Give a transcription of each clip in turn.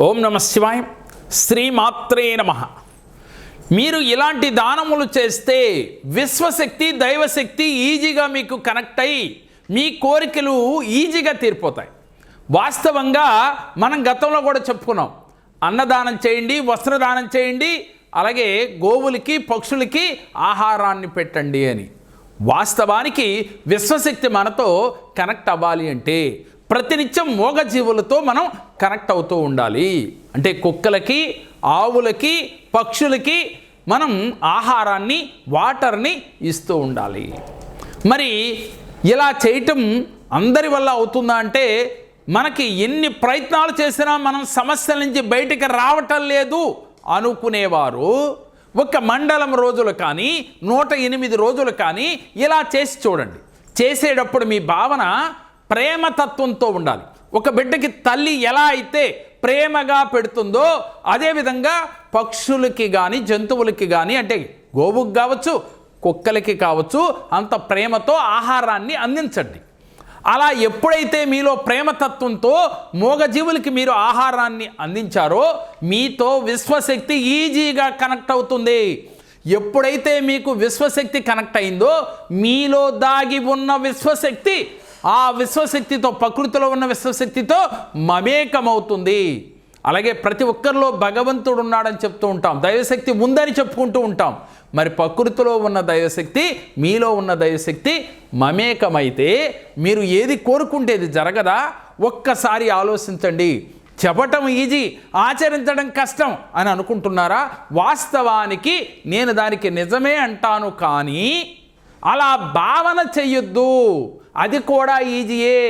ఓం నమ శివాయ. శ్రీమాత్రే నమ. మీరు ఇలాంటి దానములు చేస్తే విశ్వశక్తి దైవశక్తి ఈజీగా మీకు కనెక్ట్ అయ్యి మీ కోరికలు ఈజీగా తీరిపోతాయి. వాస్తవంగా మనం గతంలో కూడా చెప్పుకున్నాం. అన్నదానం చేయండి వస్త్రదానం చేయండి అలాగే గోవులకి పక్షులకి ఆహారాన్ని పెట్టండి అని. వాస్తవానికి విశ్వశక్తి మనతో కనెక్ట్ అవ్వాలి అంటే ప్రతినిత్యం మూగజీవులతో మనం కనెక్ట్ అవుతూ ఉండాలి. అంటే కుక్కలకి ఆవులకి పక్షులకి మనం ఆహారాన్ని వాటర్ని ఇస్తూ ఉండాలి. మరి ఇలా చేయటం అందరి వల్ల అవుతుందా అంటే మనకి ఎన్ని ప్రయత్నాలు చేసినా మనం సమస్యల నుంచి బయటికి రావటం లేదు అనుకునేవారు. ఒక మండలం రోజులు కానీ నూట ఎనిమిది రోజులు కానీ ఇలా చేసి చూడండి. చేసేటప్పుడు మీ భావన ప్రేమతత్వంతో ఉండాలి. ఒక బిడ్డకి తల్లి ఎలా అయితే ప్రేమగా పెడుతుందో అదేవిధంగా పక్షులకి కానీ జంతువులకి కానీ అంటే గోవుకి కావచ్చు కుక్కలకి కావచ్చు అంత ప్రేమతో ఆహారాన్ని అందించండి. అలా ఎప్పుడైతే మీలో ప్రేమతత్వంతో మూగజీవులకి మీరు ఆహారాన్ని అందించారో మీతో విశ్వశక్తి ఈజీగా కనెక్ట్ అవుతుంది. ఎప్పుడైతే మీకు విశ్వశక్తి కనెక్ట్ అయిందో మీలో దాగి ఉన్న విశ్వశక్తి ఆ విశ్వశక్తితో ప్రకృతిలో ఉన్న విశ్వశక్తితో మమేకమవుతుంది. అలాగే ప్రతి ఒక్కరిలో భగవంతుడు ఉన్నాడని చెప్తూ ఉంటాం. దైవశక్తి ఉందని చెప్పుకుంటూ ఉంటాం. మరి ప్రకృతిలో ఉన్న దైవశక్తి మీలో ఉన్న దైవశక్తి మమేకమైతే మీరు ఏది కోరుకుంటేది జరగదా? ఒక్కసారి ఆలోచించండి. చెప్పటం ఈజీ ఆచరించడం కష్టం అని అనుకుంటున్నారా? వాస్తవానికి నేను దానికి నిజమే అంటాను కానీ అలా భావన చెయ్యొద్దు. అది కూడా ఈజీయే.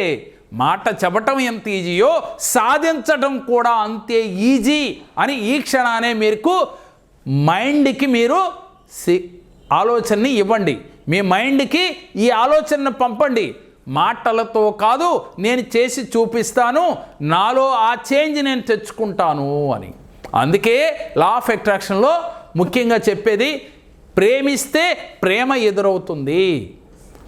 మాట చెప్పటం ఎంత ఈజీయో సాధించటం కూడా అంతే ఈజీ అని ఈ క్షణానే మీకు మైండ్కి మీరు సి ఆలోచనని ఇవ్వండి. మీ మైండ్కి ఈ ఆలోచనను పంపండి. మాటలతో కాదు నేను చేసి చూపిస్తాను నాలో ఆ చేంజ్ నేను తెచ్చుకుంటాను అని. అందుకే లా ఆఫ్ అట్రాక్షన్లో ముఖ్యంగా చెప్పేది ప్రేమిస్తే ప్రేమ ఎదురవుతుంది.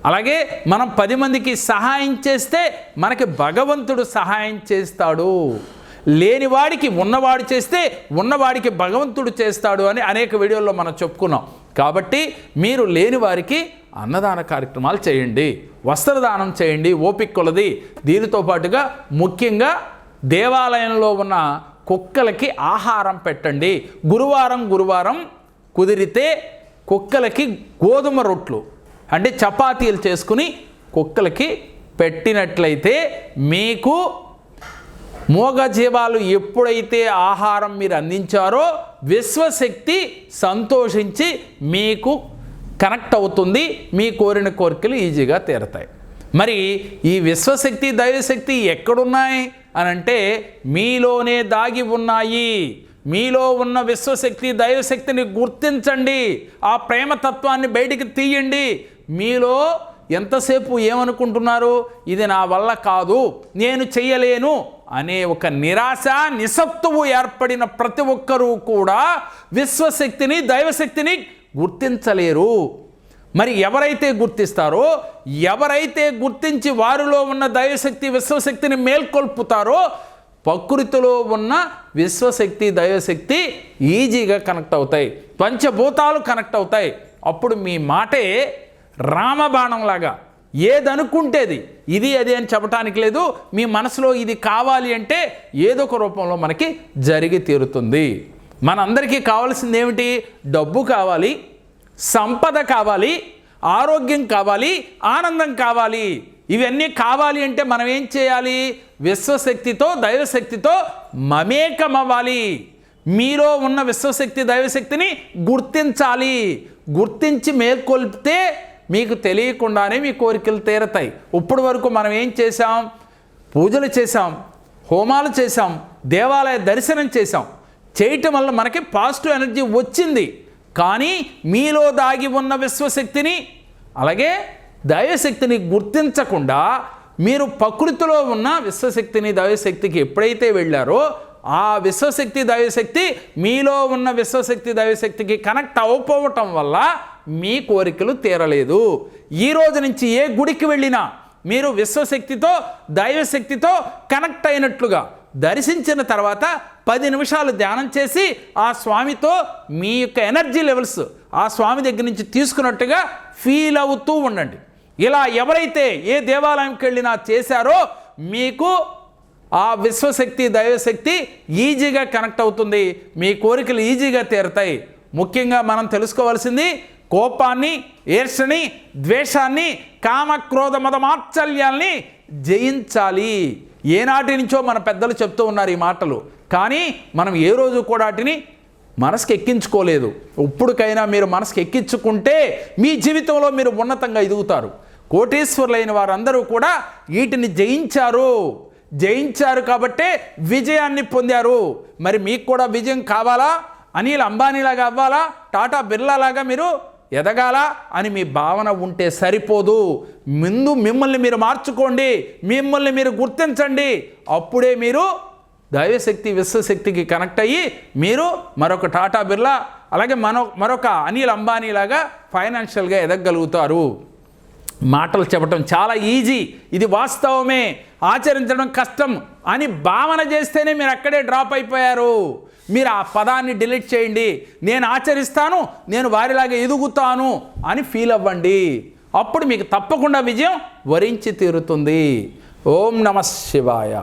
అలాగే మనం పది మందికి సహాయం చేస్తే మనకి భగవంతుడు సహాయం చేస్తాడు. లేనివాడికి ఉన్నవాడు చేస్తే ఉన్నవాడికి భగవంతుడు చేస్తాడు అని అనేక వీడియోల్లో మనం చెప్పుకున్నాం. కాబట్టి మీరు లేని వారికి అన్నదాన కార్యక్రమాలు చేయండి. వస్త్రదానం చేయండి ఓపిక కొలది. దీనితో పాటుగా ముఖ్యంగా దేవాలయంలో ఉన్న కుక్కలకి ఆహారం పెట్టండి. గురువారం గురువారం కుదిరితే కుక్కలకి గోధుమ రొట్లు. అంటే చపాతీలు చేసుకుని కుక్కలకి పెట్టినట్లయితే మీకు మూగజీవాలు ఎప్పుడైతే ఆహారం మీరు అందించారో విశ్వశక్తి సంతోషించి మీకు కనెక్ట్ అవుతుంది మీ కోరిన కోరికలు ఈజీగా తీరతాయి. మరి ఈ విశ్వశక్తి దైవశక్తి ఎక్కడున్నాయి అని అంటే మీలోనే దాగి ఉన్నాయి. మీలో ఉన్న విశ్వశక్తి దైవశక్తిని గుర్తించండి. ఆ ప్రేమతత్వాన్ని బయటికి తీయండి. మీలో ఎంతసేపు ఏమనుకుంటున్నారు? ఇది నా వల్ల కాదు నేను చెయ్యలేను అనే ఒక నిరాశ నిస్సత్తువు ఏర్పడిన ప్రతి ఒక్కరూ కూడా విశ్వశక్తిని దైవశక్తిని గుర్తించలేరు. మరి ఎవరైతే గుర్తిస్తారో ఎవరైతే గుర్తించి వారిలో ఉన్న దైవశక్తి విశ్వశక్తిని మేల్కొల్పుతారో ప్రకృతిలో ఉన్న విశ్వశక్తి దైవశక్తి ఈజీగా కనెక్ట్ అవుతాయి పంచభూతాలు కనెక్ట్ అవుతాయి. అప్పుడు మీ మాటే రామబాణంలాగా. ఏదనుకుంటేది ఇది అది అని చెప్పటానికి లేదు. మీ మనసులో ఇది కావాలి అంటే ఏదో ఒక రూపంలో మనకి జరిగి తీరుతుంది. మనందరికీ కావాల్సింది ఏమిటి డబ్బు కావాలి సంపద కావాలి ఆరోగ్యం కావాలి ఆనందం కావాలి. ఇవన్నీ కావాలి అంటే మనం ఏం చేయాలి? విశ్వశక్తితో దైవశక్తితో మమేకమవ్వాలి. మీలో ఉన్న విశ్వశక్తి దైవశక్తిని గుర్తించాలి. గుర్తించి మేల్కొల్పితే మీకు తెలియకుండానే మీ కోరికలు తీరతాయి. ఇప్పటి వరకు మనం ఏం చేసాం పూజలు చేసాం హోమాలు చేసాం దేవాలయ దర్శనం చేసాం చేయటం వల్ల మనకి పాజిటివ్ ఎనర్జీ వచ్చింది. కానీ మీలో దాగి ఉన్న విశ్వశక్తిని అలాగే దైవశక్తిని గుర్తించకుండా మీరు ప్రకృతిలో ఉన్న విశ్వశక్తిని దైవశక్తికి ఎప్పుడైతే వెళ్ళారో ఆ విశ్వశక్తి దైవశక్తి మీలో ఉన్న విశ్వశక్తి దైవశక్తికి కనెక్ట్ అవ్వకపోవటం వల్ల మీ కోరికలు తీరలేదు. ఈ రోజు నుంచి ఏ గుడికి వెళ్ళినా మీరు విశ్వశక్తితో దైవశక్తితో కనెక్ట్ అయినట్లుగా దర్శించిన తర్వాత పది నిమిషాలు ధ్యానం చేసి ఆ స్వామితో మీ యొక్క ఎనర్జీ లెవెల్స్ ఆ స్వామి దగ్గర నుంచి తీసుకున్నట్టుగా ఫీల్ అవుతూ ఉండండి. ఇలా ఎవరైతే ఏ దేవాలయంకి వెళ్ళినా చేశారో మీకు ఆ విశ్వశక్తి దైవశక్తి ఈజీగా కనెక్ట్ అవుతుంది. మీ కోరికలు ఈజీగా తీరుతాయి. ముఖ్యంగా మనం తెలుసుకోవాల్సింది కోపాన్ని ఈర్షని ద్వేషాన్ని కామక్రోధ మతమాత్సల్యాల్ని జయించాలి. ఏనాటి నుంచో మన పెద్దలు చెప్తూ ఉన్నారు ఈ మాటలు. కానీ మనం ఏ రోజు కూడా వాటిని మనసుకి ఎక్కించుకోలేదు ఇప్పుడుకైనా మీరు మనసుకి ఎక్కించుకుంటే మీ జీవితంలో మీరు ఉన్నతంగా ఎదుగుతారు. కోటీశ్వరులైన వారందరూ కూడా వీటిని జయించారు. జయించారు కాబట్టే విజయాన్ని పొందారు. మరి మీకు కూడా విజయం కావాలా? అనిల్ అంబానీలాగా అవ్వాలా? టాటా బిర్లాలాగా మీరు ఎదగాల అని మీ భావన ఉంటే సరిపోదు. ముందు మిమ్మల్ని మీరు మార్చుకోండి మిమ్మల్ని మీరు గుర్తించండి. అప్పుడే మీరు దైవశక్తి విశ్వశక్తికి కనెక్ట్ అయ్యి మీరు మరొక టాటా బిర్లా అలాగే మనో మరొక అనిల్ అంబానీ లాగా ఫైనాన్షియల్గా ఎదగలుగుతారు మాటలు చెప్పడం చాలా ఈజీ. ఇది వాస్తవమే. ఆచరించడం కష్టం అని భావన చేస్తేనే మీరు అక్కడే డ్రాప్ అయిపోయారు. మీరు ఆ పదాన్ని డిలీట్ చేయండి. నేను ఆచరిస్తాను నేను వారిలాగా ఎదుగుతాను అని ఫీల్ అవ్వండి. అప్పుడు మీకు తప్పకుండా విజయం వరించి తీరుతుంది. ఓం నమ శివాయ.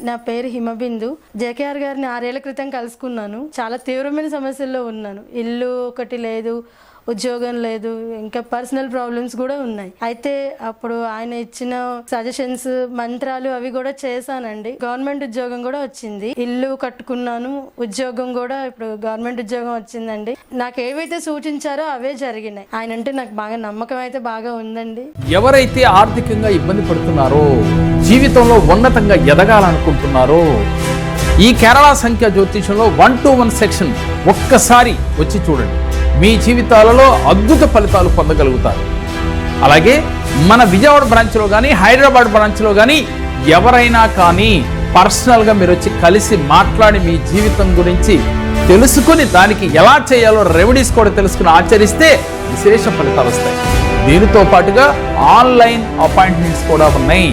నా పేరు హిమబిందు. జేకేఆర్ గారిని ఆరేళ్ళ క్రితం కలుసుకున్నాను. చాలా తీవ్రమైన సమస్యల్లో ఉన్నాను. ఇల్లు ఒకటి లేదు. ఉద్యోగం లేదు ఇంకా పర్సనల్ ప్రాబ్లమ్స్ కూడా ఉన్నాయి. అయితే అప్పుడు ఆయన ఇచ్చిన సజెషన్స్ మంత్రాలు అవి కూడా చేశానండి. గవర్నమెంట్ ఉద్యోగం కూడా వచ్చింది. ఇల్లు కట్టుకున్నాను ఉద్యోగం కూడా ఇప్పుడు గవర్నమెంట్ ఉద్యోగం వచ్చిందండి. నాకు ఏవైతే సూచించారో అవే జరిగినాయి. ఆయన అంటే నాకు బాగా నమ్మకం అయితే బాగా ఉందండి. ఎవరైతే ఆర్థికంగా ఇబ్బంది పడుతున్నారో జీవితంలో ఉన్నతంగా ఎదగాలనుకుంటున్నారో ఈ కేరళ సంఖ్య జ్యోతిషంలో వన్ టు వన్ సెక్షన్ ఒక్కసారి వచ్చి చూడండి. మీ జీవితాలలో అద్భుత ఫలితాలు పొందగలుగుతారు. అలాగే మన విజయవాడ బ్రాంచ్లో కానీ హైదరాబాద్ బ్రాంచ్లో కానీ ఎవరైనా కానీ పర్సనల్గా మీరు వచ్చి కలిసి మాట్లాడి మీ జీవితం గురించి తెలుసుకుని దానికి ఎలా చేయాలో రెమెడీస్ కూడా తెలుసుకుని ఆచరిస్తే విశేష ఫలితాలు వస్తాయి దీనితో పాటుగా ఆన్లైన్ అపాయింట్మెంట్స్ కూడా ఉన్నాయి.